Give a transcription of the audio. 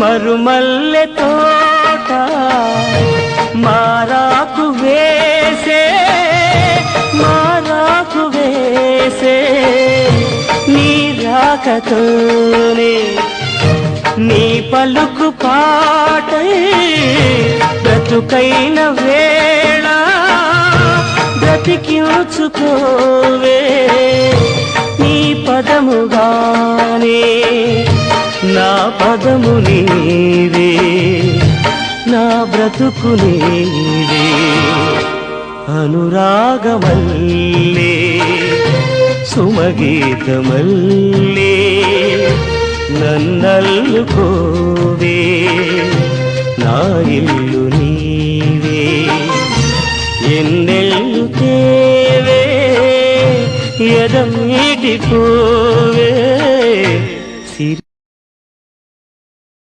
మరుమల్లె తోట మారాకు వేసే మారాకు వేసే నీ రాకతోనే నీ పలుకు పాటై బ్రతుకైన వేళ బ్రతికించుకోవే నీ పదముగానే పదము నీవే నా బ్రతుకు నీవే. అనురాగమల్లే సుమగీతమల్లే నన్నల్లుకోవే నా ఇల్లు నీవే. ఎన్నెల్లు తేవే పోవే